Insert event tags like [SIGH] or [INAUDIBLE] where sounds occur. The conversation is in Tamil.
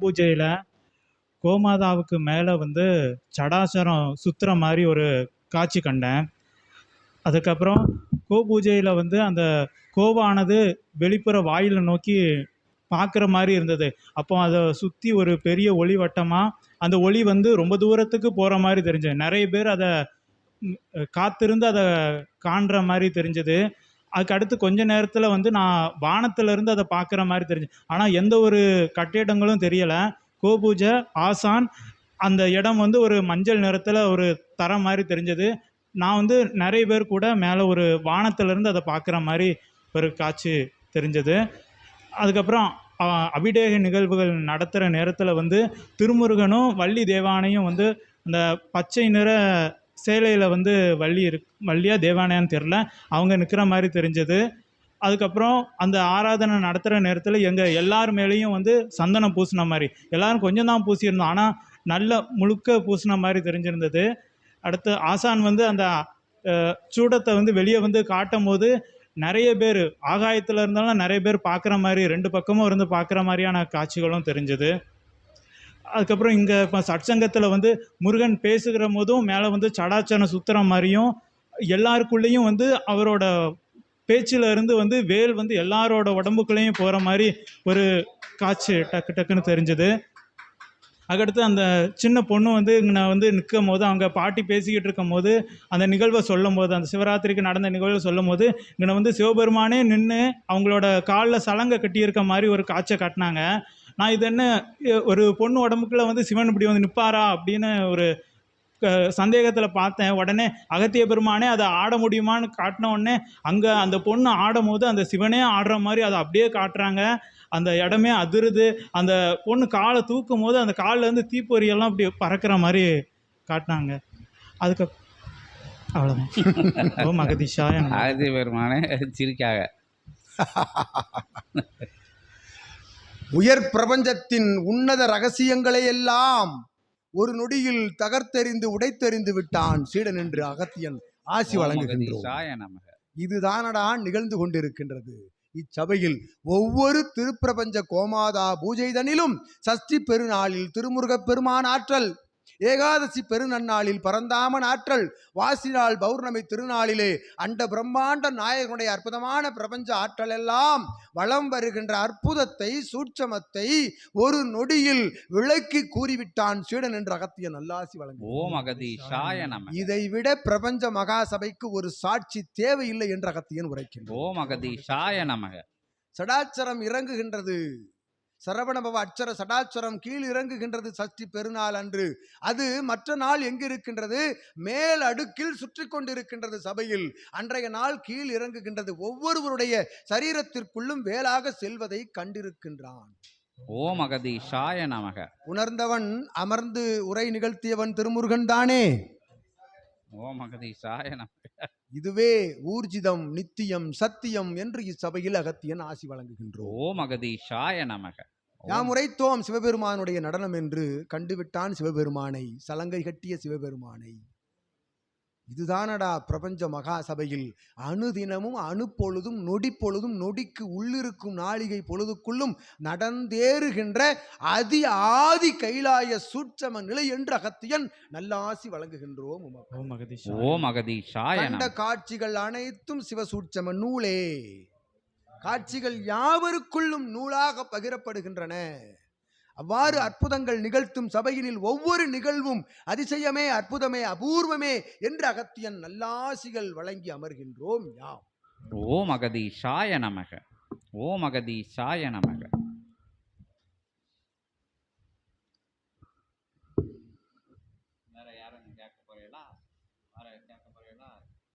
பூஜையில் கோமாதாவுக்கு மேலே வந்து சடாசரம் சுற்றுற மாதிரி ஒரு காட்சி கண்டேன். அதுக்கப்புறம் கோபூஜையில் வந்து அந்த கோவானது வெளிப்புற வாயிலை நோக்கி பார்க்குற மாதிரி இருந்தது. அப்போ அதை சுற்றி ஒரு பெரிய ஒளி வட்டமாக அந்த ஒளி வந்து ரொம்ப தூரத்துக்கு போகிற மாதிரி தெரிஞ்சது. நிறைய பேர் அதை காத்திருந்து அதை காண்ற மாதிரி தெரிஞ்சது. அதுக்கு அடுத்து கொஞ்ச நேரத்தில் வந்து நான் வானத்திலிருந்து அதை பார்க்குற மாதிரி தெரிஞ்சு. ஆனால் எந்த ஒரு கட்டிடங்களும் தெரியலை. கோபூஜை ஆசான் அந்த இடம் வந்து ஒரு மஞ்சள் நிறத்தில் ஒரு தரம் மாதிரி தெரிஞ்சது. நான் வந்து நிறைய பேர் கூட மேலே ஒரு வானத்திலிருந்து அதை பார்க்குற மாதிரி ஒரு காட்சி தெரிஞ்சது. அதுக்கப்புறம் அபிடேக நிகழ்வுகள் நடத்துகிற நேரத்தில் வந்து திருமுருகனும் வள்ளி தேவானையும் வந்து அந்த பச்சை நிற சேலையில் வந்து வள்ளி இருக்கு வள்ளியா தேவானையான்னு தெரில அவங்க நிற்கிற மாதிரி தெரிஞ்சது. அதுக்கப்புறம் அந்த ஆராதனை நடத்துகிற நேரத்தில் எங்கள் எல்லார் மேலேயும் வந்து சந்தனம் பூசின மாதிரி. எல்லோரும் கொஞ்சம் தான் பூசியிருந்தோம். ஆனால் நல்ல முழுக்க பூசின மாதிரி தெரிஞ்சிருந்தது. அடுத்து ஆசான் வந்து அந்த சூடத்தை வந்து வெளியே வந்து காட்டும் போது நிறைய பேர் ஆகாயத்தில் இருந்தாலும் நிறைய பேர் பார்க்குற மாதிரி ரெண்டு பக்கமும் இருந்து பார்க்குற மாதிரியான காட்சிகளும் தெரிஞ்சது. அதுக்கப்புறம் இங்கே இப்போ சட்சங்கத்தில் வந்து முருகன் பேசுகிற போதும் மேலே வந்து சடாச்சனை சுற்றுற மாதிரியும் எல்லாருக்குள்ளேயும் வந்து அவரோட பேச்சில் இருந்து வந்து வேல் வந்து எல்லாரோட உடம்புக்குள்ளேயும் போகிற மாதிரி ஒரு காட்சி டக்கு டக்குன்னு தெரிஞ்சது. அதுக்கடுத்து அந்த சின்ன பொண்ணு வந்து இங்கே வந்து நிற்கும் போது அவங்க பாட்டி பேசிக்கிட்டு இருக்கும் போது அந்த நிகழ்வை சொல்லும் போது அந்த சிவராத்திரிக்கு நடந்த நிகழ்வை சொல்லும் போது இங்கே வந்து சிவபெருமானே நின்று அவங்களோட காலில் சலங்கை கட்டியிருக்க மாதிரி ஒரு காட்சியை காட்டினாங்க. நான் இது என்ன ஒரு பொண்ணு உடம்புக்குள்ள வந்து சிவன் இப்படி வந்து நிற்பாரா அப்படின்னு ஒரு சந்தேகத்தில் பார்த்தேன். உடனே அகத்திய பெருமானே அதை ஆட முடியுமான்னு காட்டின உடனே அங்கே அந்த பொண்ணு ஆடும் போது அந்த சிவனே ஆடுற மாதிரி அதை அப்படியே காட்டுறாங்க. அந்த இடமே அதிருது. அந்த பொண்ணு காலை தூக்கும் போது அந்த காலில் இருந்து தீப்பொறியெல்லாம் அப்படி பறக்கிற மாதிரி காட்டினாங்க. அதுக்கு அவ்வளோதான் [LAUGHS] நமः. ஆதி பெருமானே சிரிக்காக [LAUGHS] உயர் பிரபஞ்சத்தின் உன்னத ரகசியங்களை எல்லாம் ஒரு நொடியில் தகர்த்தெறிந்து உடைத்தெறிந்து விட்டான் சீடன் என்று அகத்தியன் ஆசி வழங்குகின்றோம். இதுதானடா நிகழ்ந்து கொண்டிருக்கின்றது. இச்சபையில் ஒவ்வொரு திருப்பிரபஞ்ச கோமாதா பூஜைதனிலும் சஷ்டி பெருநாளில் திருமுருகப் பெருமான் ஆற்றல். ஏகாதசி பெருநன்னாளில் பரந்தாமன் ஆற்றல் வாசிநாள் பௌர்ணமி திருநாளிலே அண்ட பிரம்மாண்ட நாயகனுடைய அற்புதமான பிரபஞ்ச ஆற்றல் எல்லாம் வளம் வருகின்ற அற்புதத்தை சூட்சமத்தை ஒரு நொடியில் விளக்கி கூறிவிட்டான் சீடன் என்ற அகத்திய நல்லாசி வழங்கு. ஓம் அகதீஷாய நமக இதைவிட பிரபஞ்ச மகாசபைக்கு ஒரு சாட்சி தேவையில்லை என்ற அகத்தியன் உரைக்கின்றான். ஓம் அகதீஷாய நமக. சடாச்சரம் இறங்குகின்றது. சரவணபவ அட்சர சடாச்சரம் கீழ் இறங்குகின்றது சஷ்டி பெருநாள் அன்று. அது மற்ற நாள் எங்கு இருக்கின்றது மேல் அடுக்கில் சுற்றி கொண்டிருக்கின்றது சபையில். அன்றைய நாள் கீழ் இறங்குகின்றது. ஒவ்வொருவருடைய சரீரத்திற்குள்ளும் வேலாக செல்வதை கண்டிருக்கின்றான். ஓம் அகதீஷாய நமக. உணர்ந்தவன் அமர்ந்து உரை நிகழ்த்தியவன் திருமுருகன் தானே. ஓம் அகதீஷாய நமக. இதுவே ஊர்ஜிதம் நித்தியம் சத்தியம் என்று இச்சபையில் அகத்தியன் ஆசி வழங்குகின்றோம். ஓம் அகதீஷாய நமக. யாம் உரைத்தோம் சிவபெருமானுடைய நடனம் என்று கண்டுவிட்டான் சிவபெருமானை சலங்கை கட்டிய சிவபெருமானை. இதுதானடா பிரபஞ்ச மகா சபையில் அணுதினமும் அணுப்பொழுதும் நொடிப்பொழுதும் நொடிக்கு உள்ளிருக்கும் நாளிகை பொழுதுக்குள்ளும் நடந்தேறுகின்ற அதி ஆதி கைலாய சூட்சம நிலை என்று அகத்தியன் நல்லாசி வழங்குகின்றோம் ஓம் அகதீஷாய கண்ட நமக காட்சிகள் அனைத்தும் சிவசூட்சம நூலே. காட்சிகள் யாவருக்குள்ளும் நூலாக பகிரப்படுகின்றன. அவ்வாறு அற்புதங்கள் நிகழ்த்தும் சபையினில் ஒவ்வொரு நிகழ்வும் அதிசயமே அற்புதமே அபூர்வமே என்று அகத்தியன் நல்லாசிகள் வழங்கி அமர்கின்றோம். யாம்? ஓம் சாய நமக. ஓம் சாய நமக. வேற யாரும் கேட்க போறீங்களா? வேற கேட்க போறீங்களா?